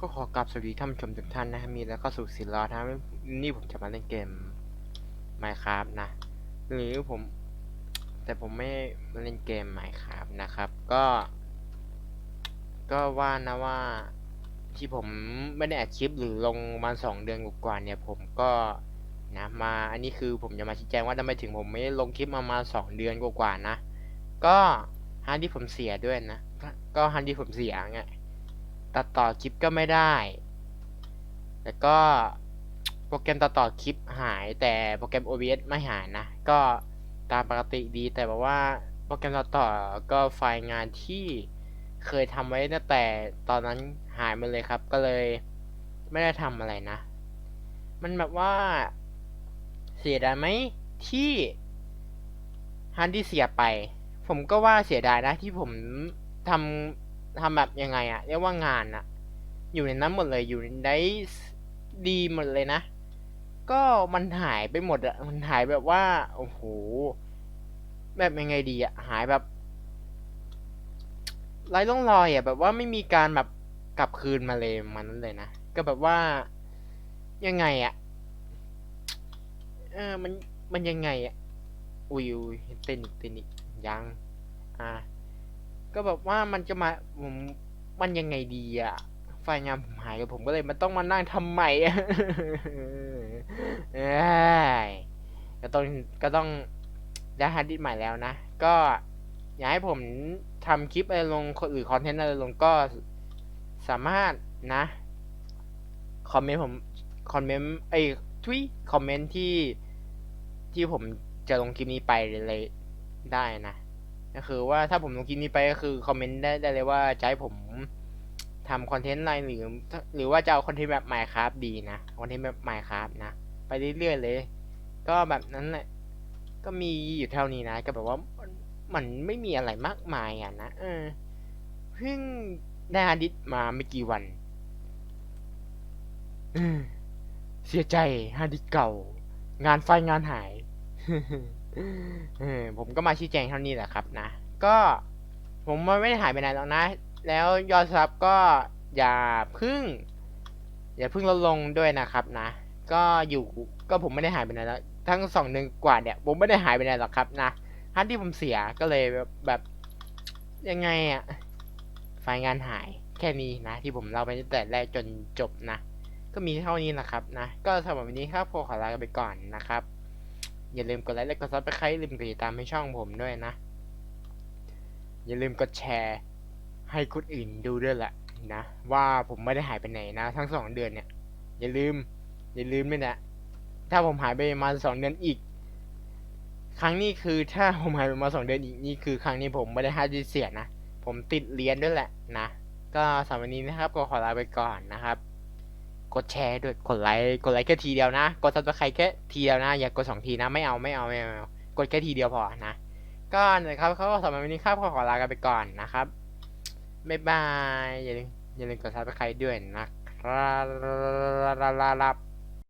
ก็ขอกราบสวัสดีท่านผู้ชมทุกท่านนะมีแล้วก็สู่สินล้อนะนี่ผมจะมาเล่นเกม Minecraft นะหรือผม แต่ผมไม่มาเล่นเกม Minecraft นะครับ ก็ ก็ว่านะว่าที่ผมไม่ได้อัดคลิปหรือลงมาสองเดือนกว่าเนี่ยผมก็นะมาอันนี้คือผมจะมาชี้แจงว่าทำไมถึงผมไม่ลงคลิปมามาสองเดือนกว่าๆนะ ก็ฮาร์ดที่ผมเสียด้วยนะ ก็ฮาร์ดที่ผมเสียไง ตัดต่อคลิปก็ไม่ได้ แล้วก็โปรแกรมตัดต่อคลิปหายแต่โปรแกรม OBS ไม่หายนะ ก็ตามปกติดีแต่แบบว่าโปรแกรมตัดต่อก็ไฟล์งานที่เคยทำไว้ตั้งแต่ตอนนั้นหายหมาเลยครับ ก็เลยไม่ได้ทำอะไรนะ มันแบบว่าเสียดายไหมที่ฮันที่เสียไป ผมก็ว่าเสียดายนะที่ผมทำ ทำแบบยังไงอะเรียกว่างานอะอยู่ในนั้นหมดเลยอยู่ในไดดีหมดเลยนะ ก็มันหายไปหมดอะมันหายแบบว่าโอ้โหแบบยังไงดีอะหายแบบไร้ร่องรอยอะแบบว่าไม่มีการแบบกลับคืนมาเลยมันนั้นเลยนะก็แบบว่ายังไงอะเออมันมันยังไงอะอุ้ยอุ้ยเต้นอีกเต้นอีกยัง อ่า ก็แบบว่ามันจะมาผมมันยังไงดีอะไฟล์งานผมหายกับผมก็เลยมันต้องมานั่งทำใหม่ก็ต้องก็ต้องได้ฮาร์ดดิสก์ใหม่แล้วนะ ก็อยากให้ผมทำคลิปอะไรลงหรือคอนเทนต์อะไรลงก็สามารถนะ คอมเมนต์ผม คอมเมนต์ไอ้ทุยคอมเมนต์ที่ที่ผมจะลงคลิปนี้ไปเลยได้นะ ก็คือว่าถ้าผมลงคลิปนี้ไปก็คือคอมเมนต์ได้ได้เลยว่าจะให้ผมทำคอนเทนต์อะไรหรือหรือว่าจะเอาคอนเทนต์แบบ Minecraft ดีนะคอนเทนต์แบบ Minecraft นะ ไปเรื่อยๆเลย ก็แบบนั้นแหละก็มีอยู่เท่านี้นะก็แบบว่ามันมันไม่มีอะไรมากมายอะนะเออเพิ่งได้ฮาร์ดดิสก์มาไม่กี่วันเสียใจฮาร์ดดิสก์เก่า งานไฟงานหาย ผมก็มาชี้แจงเท่านี้แหละครับนะ ก็ผมไม่ได้หายไปไหนแล้วนะ แล้วยอดซับก็อย่าพึ่ง อย่าพึ่งลดลงด้วยนะครับนะ ก็อยู่ก็ผมไม่ได้หายไปไหนแล้ว ทั้งสองเดือนกว่าเนี่ย ผมไม่ได้หายไปไหนหรอกครับนะฮันที่ผมเสียก็เลยแบบแบบยังไงอะไฟล์งานหายแค่นี้นะ ที่ผมเล่าไปตั้งแต่แรกจนจบนะ ก็มีเท่านี้นะครับนะ ก็สำหรับวันนี้ครับผมขอลาไปก่อนนะครับ อย่าลืมกดไลค์และกดซับสไครต์ลืมกดติดตามให้ช่องผมด้วยนะ อย่าลืมกดแชร์ ให้คนอื่นดูด้วยแหละนะ ว่าผมไม่ได้หายไปไหนนะ ทั้งสองเดือนเนี่ย อย่าลืม อย่าลืมด้วยนะ ถ้าผมหายไปมาสองเดือนอีก ครั้งนี้คือถ้าผมหายไปมาสองเดือนอีกนี่คือครั้งนี้ผมไม่ได้ฮาริเสียนะ ผมติดเรียนด้วยแหละนะ ก็สำหรับวันนี้นะครับก็ขอลาไปก่อนนะครับ กดแชร์ด้วยกดไลค์กดไลค์แค่ทีเดียวนะกดซับสไครต์แค่ทีเดียวนะ อย่ากดสองทีนะไม่เอาไม่เอาไม่เอากดแค่ทีเดียวพอนะก็นะครับเขาสำหรับวันนี้ครับขอขอลากันไปก่อนนะครับบ๊ายบายอย่าลืมอย่าลืมกดซับสไครต์ด้วยนะครับ